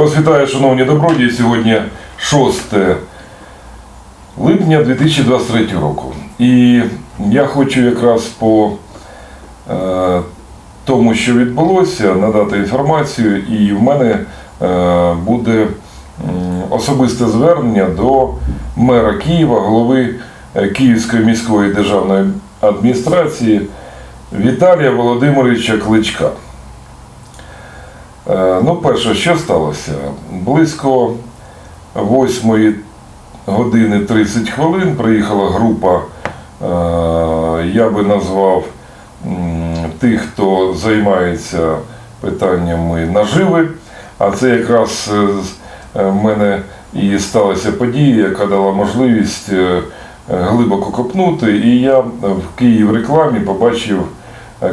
вас вітаю, шановні добродії. Сьогодні 6 липня 2023 року. І я хочу якраз по е, тому, що відбулося, надати інформацію, і в мене е, буде особисте звернення до мера Києва, голови е, Київської міської державної адміністрації Віталія Володимировича Кличка. Е, Ну, перше, що сталося? Близько 8 години 30 хвилин приїхала група, е, я би назвав тих, хто займається питаннями наживи. А це якраз е, в мене і сталася подія, яка дала можливість глибоко копнути. І я в Київ рекламі побачив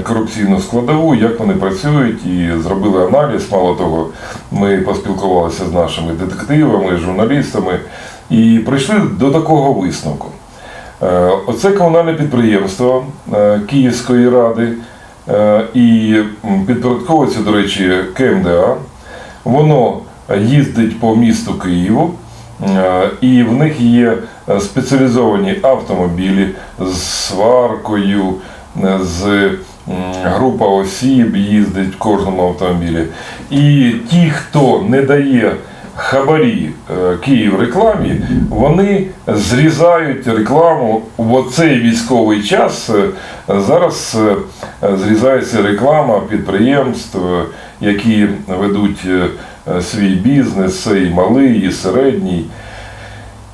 корупційну складову, як вони працюють, і зробили аналіз. Мало того, ми поспілкувалися з нашими детективами, журналістами і прийшли до такого висновку. Е, Оце комунальне підприємство е, Київської ради е, і підпорядковується, до речі, КМДА. Воно їздить по місту Києву, е, і в них є е, спеціалізовані автомобілі з сваркою, е, з група осіб їздить в кожному автомобілі. І ті, хто не дає хабарі е, Київ рекламі, вони зрізають рекламу в оцей військовий час. е, Зараз е, зрізається реклама підприємств, е, які ведуть е, е, свій бізнес, і малий, і середній.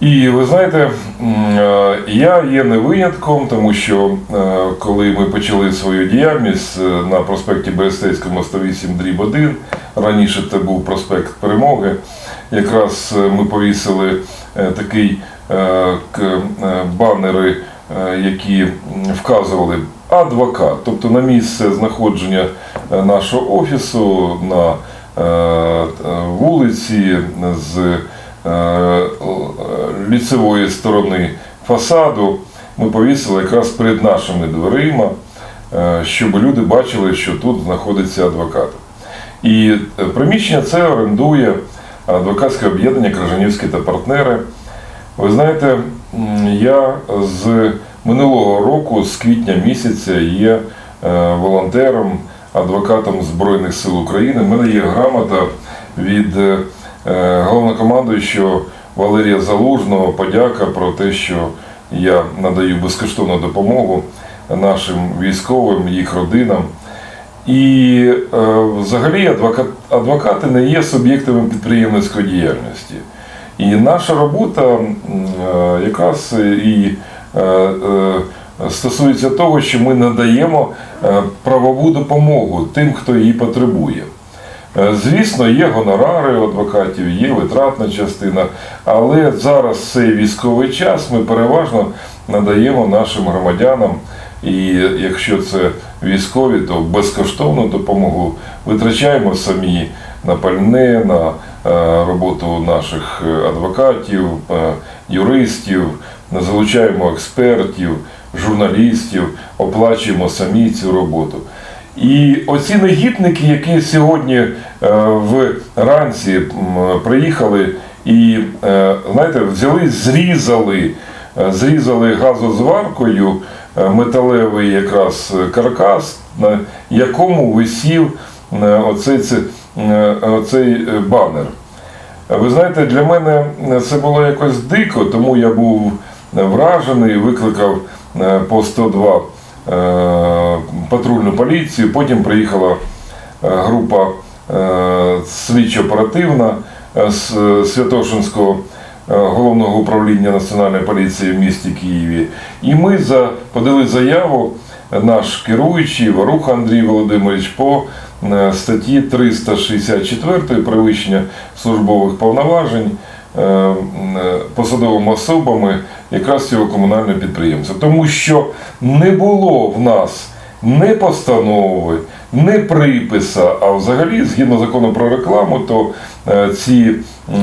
І ви знаєте, е, я є не винятком, тому що е, коли ми почали свою діяльність е, на проспекті Берестейському 108 дріб 1, раніше це був проспект Перемоги, якраз ми повісили такий банери, які вказували адвокат, тобто на місце знаходження нашого офісу на вулиці з ліцевої сторони фасаду ми повісили якраз перед нашими дверима, е, щоб люди бачили, що тут знаходиться адвокат. І е, приміщення це орендує адвокатське об'єднання Кражанівські та партнери. Ви знаєте, я з минулого року, з квітня місяця, є е, волонтером, адвокатом Збройних сил України. У мене є грамота від е, головнокомандуючого Валерія Залужного. Подяка про те, що я надаю безкоштовну допомогу нашим військовим, їх родинам. І е, взагалі адвокати не є суб'єктами підприємницької діяльності. І наша робота е, якраз і е, е, стосується того, що ми надаємо е, правову допомогу тим, хто її потребує. Е, Звісно, є гонорари у адвокатів, є витратна частина, але зараз цей військовий час ми переважно надаємо нашим громадянам, і якщо це військові, то безкоштовну допомогу витрачаємо самі на пальне, на е, роботу наших е, адвокатів, юристів, залучаємо експертів, журналістів, оплачуємо самі цю роботу. І оці негідники, які сьогодні е, вранці приїхали і, е, знаєте, взяли, зрізали, е, зрізали газозваркою металевий якраз каркас, на якому висів оцей, оцей банер. Ви знаєте, для мене це було якось дико, тому я був вражений, викликав по 102 е, патрульну поліцію. Потім приїхала е, група е, слідчо-оперативна е, з е, Святошинського е, головного управління Національної поліції в місті Києві. І ми подали заяву наш керуючий Варуха Андрій Володимирович по е, статті 364 перевищення службових повноважень е, е, посадовими особами якраз цього комунального підприємства. Тому що не було в нас не постанови, не приписа, а взагалі, згідно закону про рекламу, то е, ці,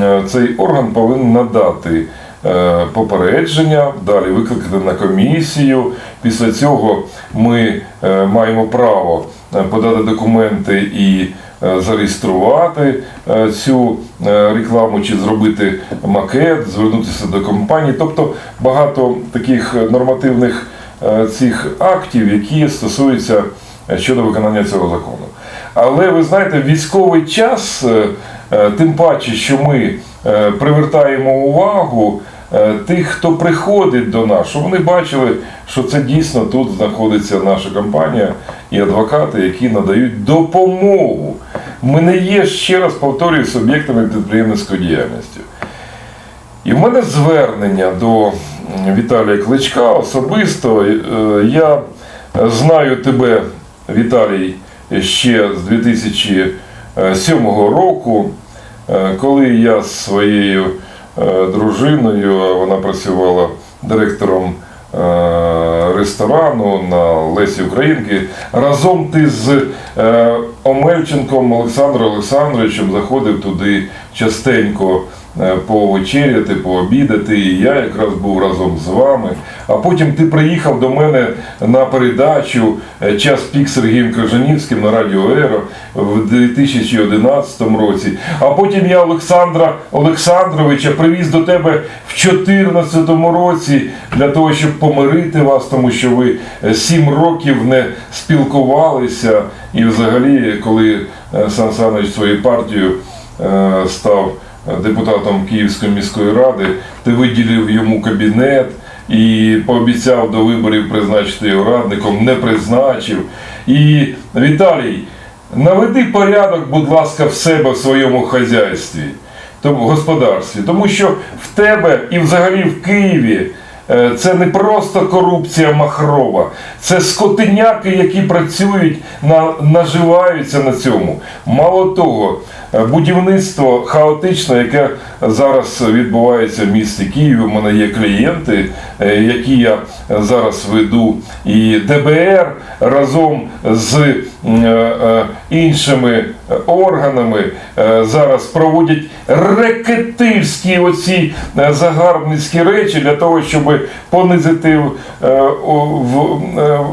е, цей орган повинен надати е, попередження, далі викликати на комісію. Після цього ми маємо право подати документи і зареєструвати е, цю е, рекламу чи зробити макет, звернутися до компанії. Тобто багато таких нормативних е, цих актів, які стосуються е, щодо виконання цього закону. Але ви знаєте, військовий час, е, е, тим паче, що ми е, привертаємо увагу е, тих, хто приходить до нас, щоб вони бачили, що це дійсно тут знаходиться наша компанія і адвокати, які надають допомогу. Ми не є, ще раз повторюю, суб'єктами підприємницької діяльності. І в мене звернення до Віталія Кличка особисто. Е, Я знаю тебе, Віталій, ще з 2007 року, е, коли я з своєю е, дружиною, вона працювала директором е, ресторану на Лесі Українки. Разом ти з е, Омельченком Олександром Олександровичем заходив туди частенько е, повечеряти, пообідати. І я якраз був разом з вами. А потім ти приїхав до мене на передачу е, Час пік Сергієм Крижанівським на Радіо Еро в 2011 році. А потім я Олександра Олександровича привіз до тебе в 2014 році для того, щоб помирити вас, тому що ви е, сім років не спілкувалися. І взагалі, коли е, Сан Саныч своєю партією е, став депутатом Київської міської ради, ти виділив йому кабінет і пообіцяв до виборів призначити його радником, не призначив. І Віталій, наведи порядок, будь ласка, в себе в своєму хазяйстві, тому господарстві, тому що в тебе і взагалі в Києві. Е, Це не просто корупція махрова, це скотиняки, які працюють на наживаються на цьому. Мало того, е, будівництво хаотичне, яке зараз відбувається в місті Києві. У мене є клієнти, е, які я зараз веду, і ДБР разом з іншими органами е, зараз проводять рекетивські оці е, загарбницькі речі для того, щоб понизити е,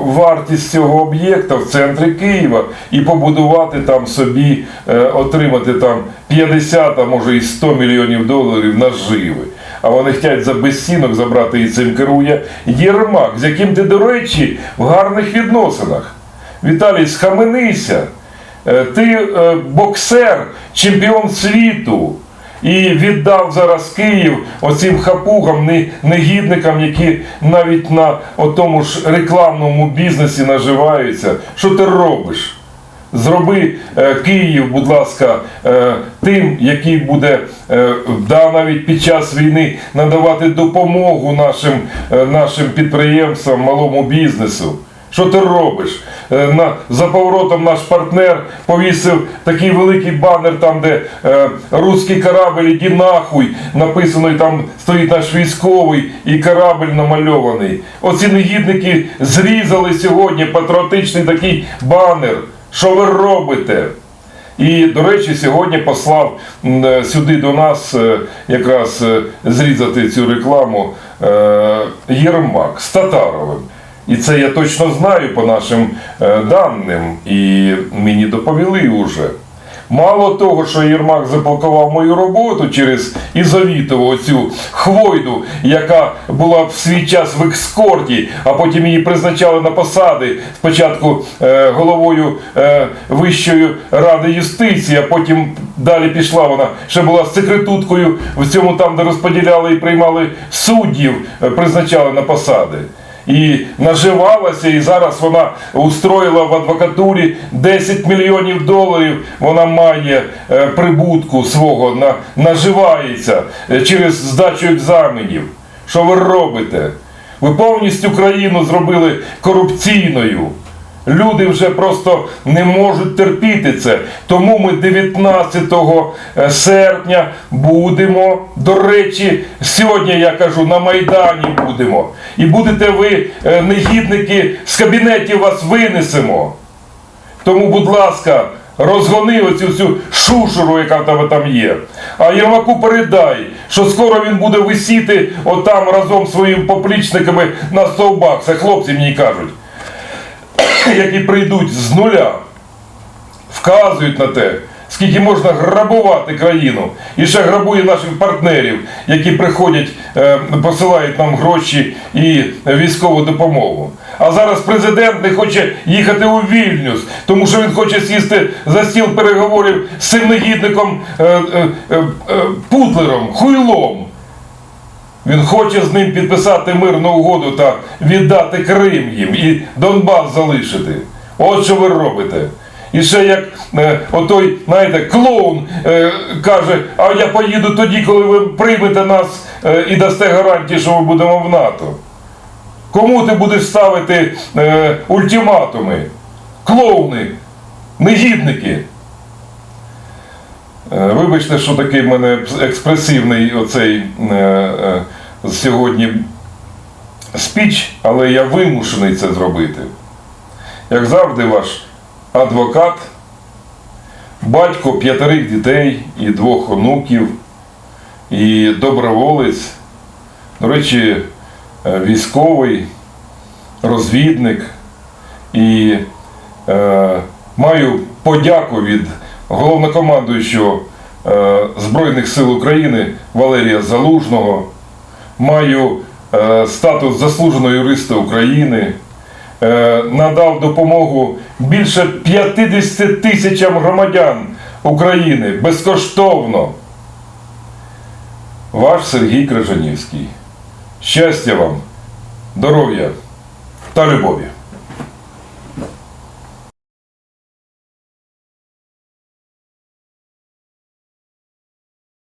вартість цього об'єкта в центрі Києва і побудувати там собі, отримати там 50, а може і 100 мільйонів доларів наживи. А вони хочуть за безцінок забрати і цим керує Єрмак, з яким ти, до речі, в гарних відносинах. Віталій, схаменися. Е, Ти е, боксер, чемпіон світу. І віддав зараз Київ оцим хапугам, негідникам, які навіть на тому ж рекламному бізнесі наживаються. Що ти робиш? Зроби е, Київ, будь ласка, тим, який буде да, навіть під час війни надавати допомогу нашим, нашим підприємствам, малому бізнесу. Що ти робиш? Е, за поворотом наш партнер повісив такий великий банер, там, де е, русський корабль, іди нахуй, написано, і там стоїть наш військовий і корабль намальований. Оці негідники зрізали сьогодні патріотичний такий банер. Що ви робите? І, до речі, сьогодні послав е, сюди до нас е, якраз зрізати цю рекламу Єрмак з Татаровим. І це я точно знаю по нашим е, даним, і мені доповіли вже. Мало того, що Єрмак заблокував мою роботу через Ізовітову оцю хвойду, яка була в свій час в екскорті, а потім її призначали на посади спочатку е, головою е, Вищої ради юстиції, а потім далі пішла вона ще була секретуткою в цьому там, де розподіляли і приймали суддів, е, призначали на посади і наживалася, і зараз вона устроїла в адвокатурі 10 мільйонів доларів. Вона має е, прибутку свого, на, наживається е, через здачу екзаменів. Що ви робите? Ви повністю країну зробили корупційною. Люди вже просто не можуть терпіти це. Тому ми 19 серпня будемо. До речі, сьогодні я кажу, на Майдані будемо. І будете ви, е, негідники, з кабінетів вас винесемо. Тому, будь ласка, розгони оцю всю шушеру, яка в там є. А Єрмаку передай, що скоро він буде висіти отам разом з своїми поплічниками на стовбах. Це хлопці мені кажуть які прийдуть з нуля вказують на те, скільки можна грабувати країну. І ще грабує наших партнерів, які приходять, е, посилають нам гроші і військову допомогу. А зараз президент не хоче їхати у Вільнюс, тому що він хоче сісти за стіл переговорів з цим негідником е, е, Путлером, хуйлом. Він хоче з ним підписати мирну угоду та віддати Крим їм і Донбас залишити. От що ви робите. І ще як е, отой, знаєте, клоун е, каже, а я поїду тоді, коли ви приймете нас е, і дасте гарантії, що ми будемо в НАТО. Кому ти будеш ставити е, ультиматуми? Клоуни, негідники. Е, Вибачте, що такий в мене експресивний оцей е, е, сьогодні спіч, але я вимушений це зробити. Як завжди, ваш адвокат, батько п'ятерих дітей і двох онуків, і доброволець, до речі, військовий, розвідник. І е, маю подяку від головнокомандуючого е, Збройних сил України Валерія Залужного. Маю е, статус заслуженого юриста України. Е, надав допомогу більше 50 тисячам громадян України безкоштовно. Ваш Сергій Крижанівський. Щастя вам, здоров'я та любові!